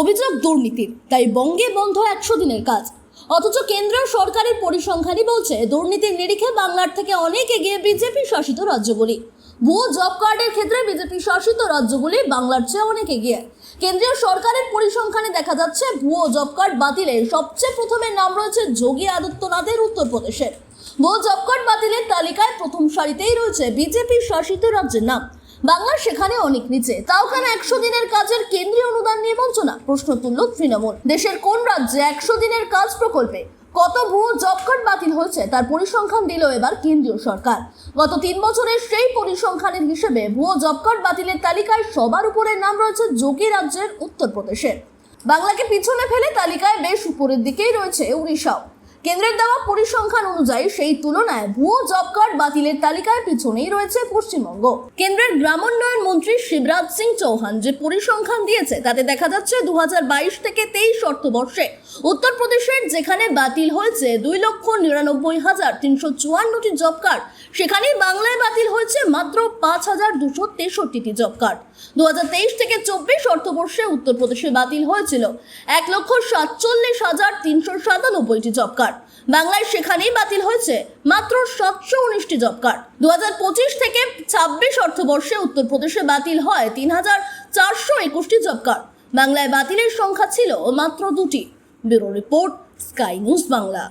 অভিযোগ দুর্নীতির, তাই বঙ্গে বন্ধ একশো দিনের কাজ। অথচ কেন্দ্রীয় সরকারের পরিসংখ্যানই বলছে, দুর্নীতির নিরিখে বাংলার থেকে অনেক এগিয়ে বিজেপি শাসিত রাজ্যগুলি। ভুয়ো জব কার্ডের ক্ষেত্রে বিজেপি শাসিত রাজ্যগুলি বাংলার চেয়ে অনেক এগিয়ে। কেন্দ্রীয় সরকারের পরিসংখ্যানে দেখা যাচ্ছে, ভুয়ো জব কার্ড বাতিলে সবচেয়ে প্রথমে নাম রয়েছে যোগী আদিত্যনাথের উত্তরপ্রদেশের ভুয়ো জব কার্ড বাতিলের তালিকায় প্রথম সারিতেই রয়েছে বিজেপি শাসিত রাজ্যের নাম। বাংলার সেখানে অনেক নিচে। তাও কেন একশো দিনের কাজের কেন্দ্রীয় অনুদান নিয়ে বলছো না প্রশ্ন তুলল তৃণমূল। দেশের কোন রাজ্যে একশো দিনের কাজ প্রকল্পে কত ভুয়ো জব কার্ড বাতিল হয়েছে তার পরিসংখ্যান দিল এবার কেন্দ্রীয় সরকার। গত তিন বছরের সেই পরিসংখ্যানের হিসেবে ভুয়ো জব কার্ড বাতিলের তালিকায় সবার উপরের নাম রয়েছে যোগী রাজ্যের উত্তরপ্রদেশের। বাংলাকে পিছনে ফেলে তালিকায় বেশ উপরের দিকেই রয়েছে উড়িষ্যাও। কেন্দ্রের দেওয়া পরিসংখ্যান অনুযায়ী সেই তুলনায় ভুয়ো জব কার্ড বাতিলের তালিকায় পিছনেই রয়েছে পশ্চিমবঙ্গ। কেন্দ্রের গ্রামোন্নয়ন মন্ত্রী শিবরাজ সিং চৌহান যে পরিসংখ্যান দিয়েছে, তাতে দেখা যাচ্ছে দু হাজার বাইশ থেকে তেইশ অর্থবর্ষে উত্তরপ্রদেশের যেখানে বাতিল হয়েছে দুই লক্ষ নিরানব্বই হাজার তিনশো চুয়ান্নটি জব কার্ড, সেখানেই বাংলায় বাতিল হয়েছে মাত্র পাঁচ হাজার দুশো তেষট্টিটি জব কার্ড। দু হাজার তেইশ থেকে চব্বিশ অর্থবর্ষে উত্তরপ্রদেশে বাতিল হয়েছিল এক লক্ষ সাতচল্লিশ হাজার তিনশো সাতানব্বইটি জব কার্ড বাংলায় সেখানেই বাতিল হয়েছে মাত্র সাতশো উনিশটি জব কার্ড দু হাজার পঁচিশ থেকে ছাব্বিশ অর্থবর্ষে উত্তরপ্রদেশে বাতিল হয় তিন হাজার চারশো একুশটি জব কার্ড বাংলায় বাতিলের সংখ্যা ছিল মাত্র দুটি। Bureau report, sky news Bangla.